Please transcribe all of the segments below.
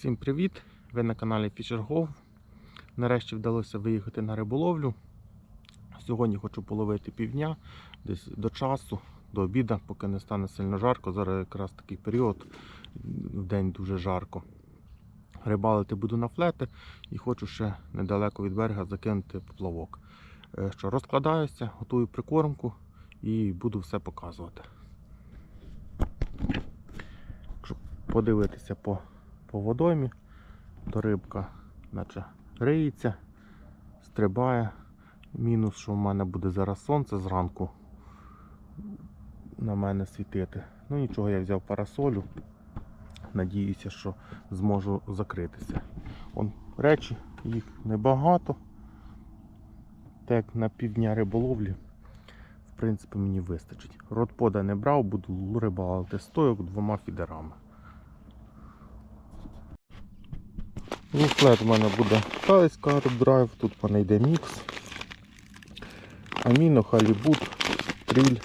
Всім привіт! Ви на каналі FisherGo. Нарешті вдалося виїхати на риболовлю. Сьогодні хочу половити півдня, десь до часу, до обіду, поки не стане сильно жарко. Зараз якраз такий період, в день дуже жарко. Рибалити буду на флети і хочу ще недалеко від берега закинути поплавок. Е, Що, розкладаюся, готую прикормку і буду все показувати. Якщо подивитися по по водоймі, то рибка наче риється, стрибає. Мінус, що в мене буде зараз сонце зранку на мене світити. Ну нічого, я взяв парасолю. Надіюся, що зможу закритися. Он речі, їх небагато. Так на півдня риболовлі, в принципі, мені вистачить. Ротпода не брав, буду рибалити стойок двома фідерами. Ну, флет у мене буде Carb Drive, тут в мене йде мікс. Аміно, халібут, тріль.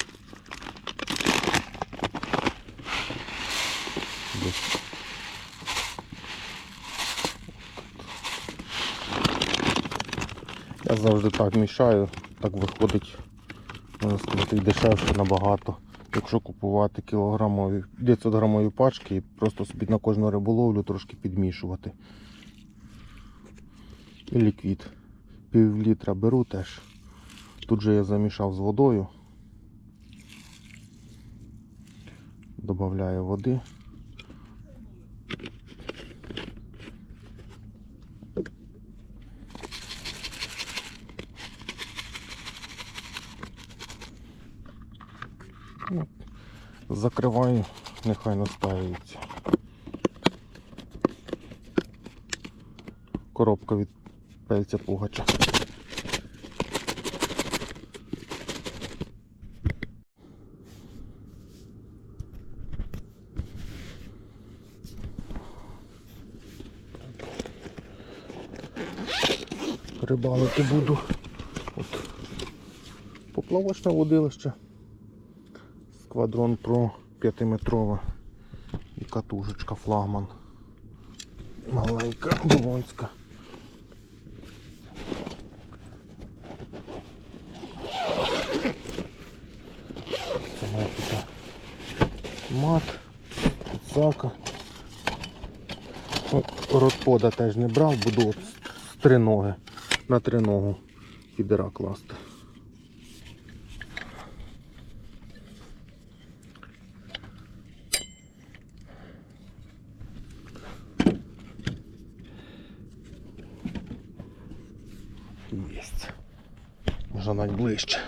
Я завжди так мішаю, так виходить, можна сказати, дешевше набагато. Якщо купувати кілограмові 900 грамові пачки і просто собі на кожну риболовлю трошки підмішувати. І ліквід. Пів літра беру теж. Тут же я замішав з водою. Добавляю води. Закриваю, нехай настаюється. Коробка від пельця пугача. Рибалити буду. От. Поплавочне водилище. Сквадрон Pro 5-метрова і катушечка флагман. Маленька Болонська. Це моя така мат, підсака. Ротпода теж не брав, буду от з три ноги на три ногу фідера класти. Єсть. Можна навіть ближче.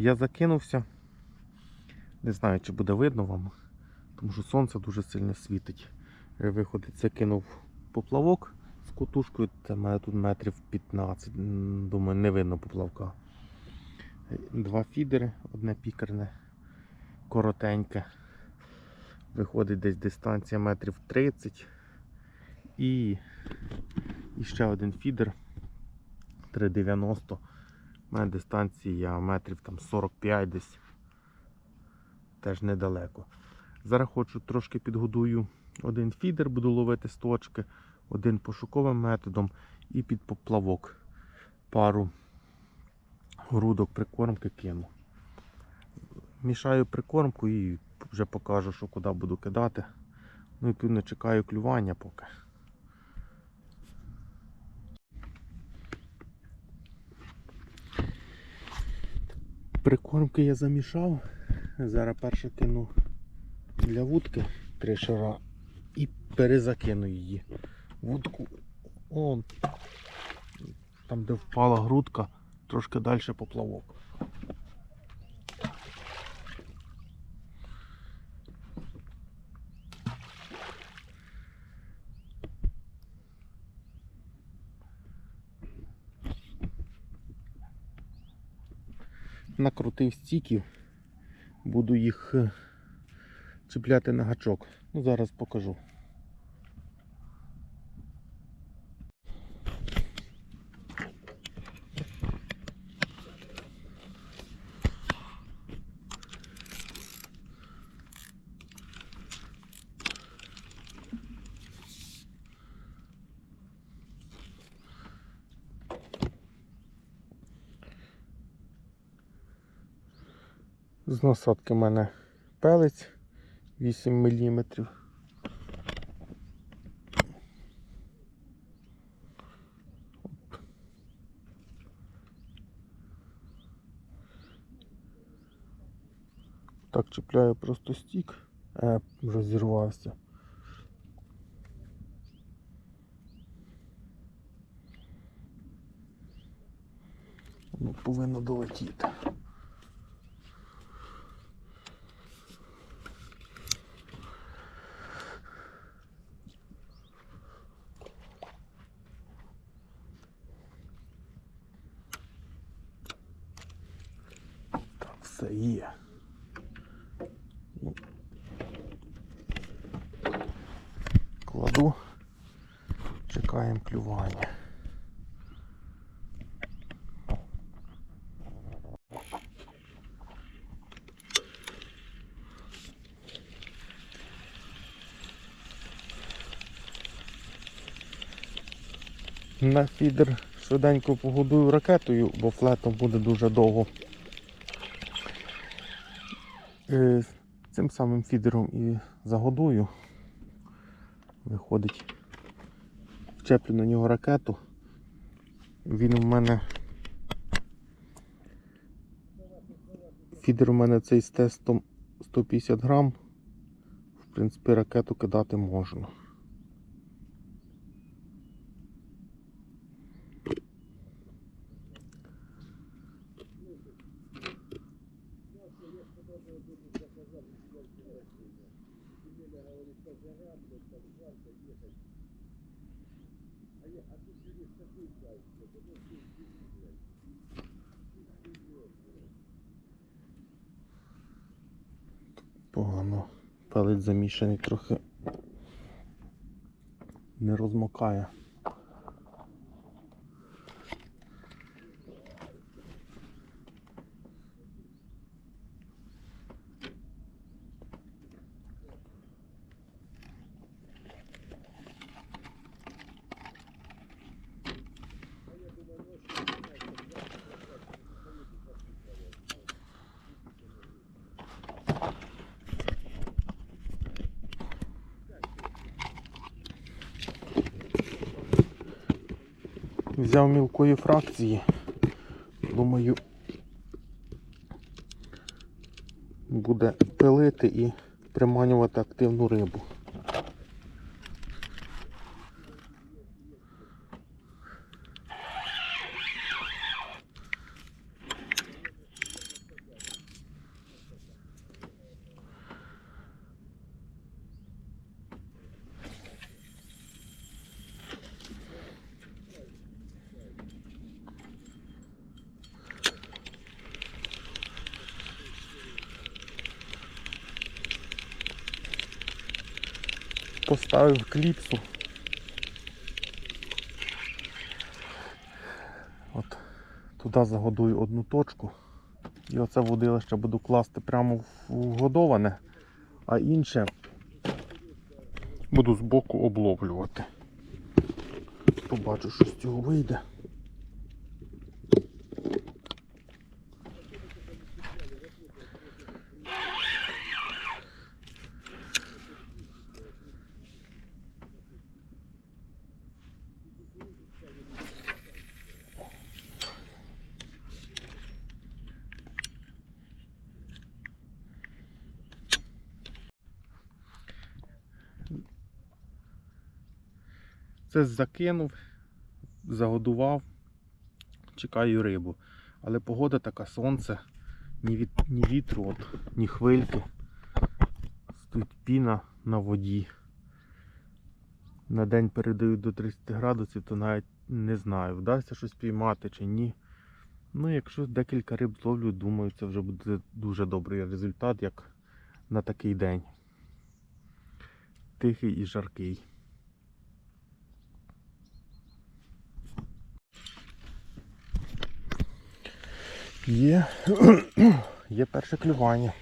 Я закинувся. Не знаю, чи буде видно вам, тому що сонце дуже сильно світить. Виходить, закинув поплавок з кутушкою, це має тут метрів 15. Думаю, не видно поплавка. Два фідери, одне пікерне, коротеньке. Виходить десь дистанція метрів 30. І, і ще один фідер 3,90. У мене дистанція метрів там 45 десь. Теж недалеко. Зараз хочу трошки підгодую один фідер, буду ловити з точки, один пошуковим методом і під поплавок. Пару грудок прикормки кину. Мішаю прикормку і вже покажу, що куди буду кидати. Ну і відповідно чекаю клювання поки. Прикормки я замішав. Зараз перше кину для вудки три шара і перезакину її. Вудку он, там де впала грудка, трошки далі поплавок. Накрутив стіків, буду їх е, чіпляти на гачок. Ну, зараз покажу. З насадки в мене пелець 8 мм. Так чіпляю просто стік, е, розірвався. Ну, повинно долетіти. Все є. Кладу, чекаємо клювання. На фідер швиденько погодую ракетою, бо флетом буде дуже довго. Е, Цим самим фідером і загодую. Виходить, вчеплю на нього ракету. Він у мене. Фідер у мене цей з тестом 150 грам. В принципі, ракету кидати можна. Погано. палець замішаний трохи не розмокає. Взяв мілкої фракції. Думаю, буде пилити і приманювати активну рибу. Поставив кліпсу. От туди загодую одну точку. І оце водилище буду класти прямо в годоване, а інше буду збоку обловлювати. Побачу, що з цього вийде. Це закинув, загодував, чекаю рибу. Але погода така, сонце, ні, від, ні вітру, от, ні хвильки. Стоїть піна на воді. На день передають до 30 градусів, то навіть не знаю, вдасться щось піймати чи ні. Ну, якщо декілька риб зловлю, думаю, це вже буде дуже добрий результат, як на такий день. Тихий і жаркий. Є, є перше клювання.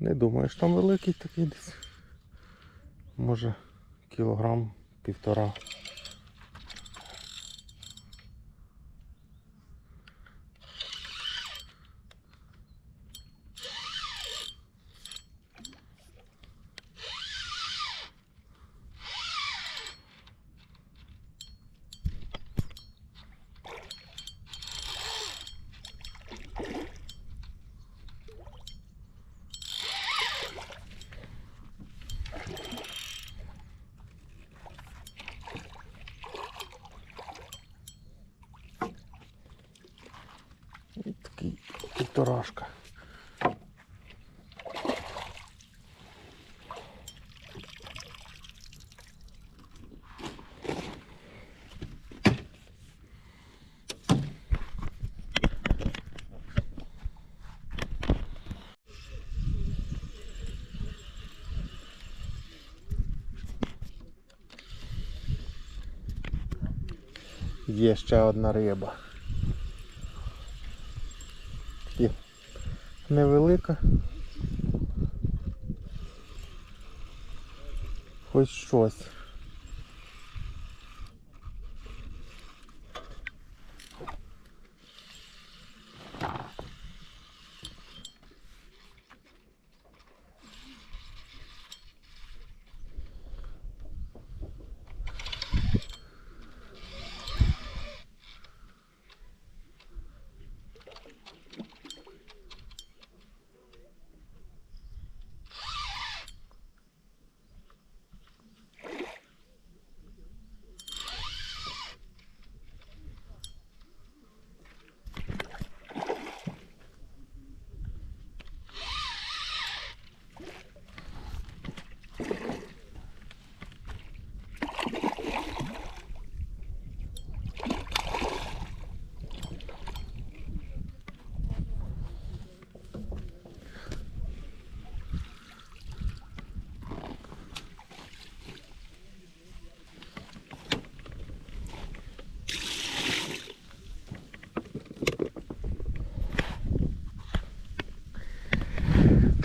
Не думаю, що там великий такий десь. Може кілограм півтора. І такий півторашка. Є ще одна риба. Такі невелика. Хоч щось.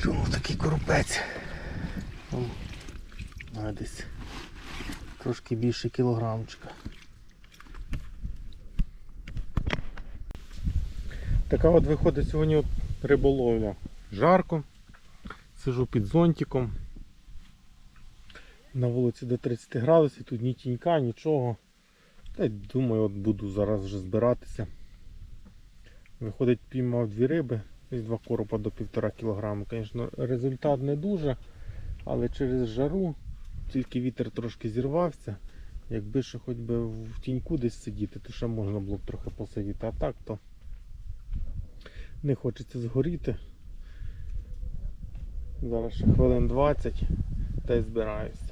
Клюнув такий коропець. Десь трошки більше кілограмчика. Така от виходить сьогодні от риболовля. Жарко. Сижу під зонтиком. На вулиці до 30 градусів, тут ні тінька, нічого. Та й думаю, от буду зараз вже збиратися. Виходить, піймав дві риби, десь два коропа до 1,5 кг. Звісно, результат не дуже, але через жару тільки вітер трошки зірвався. Якби ще хоч би в тіньку десь сидіти, то ще можна було б трохи посидіти. А так то не хочеться згоріти. Зараз ще хвилин 20 та й збираюсь.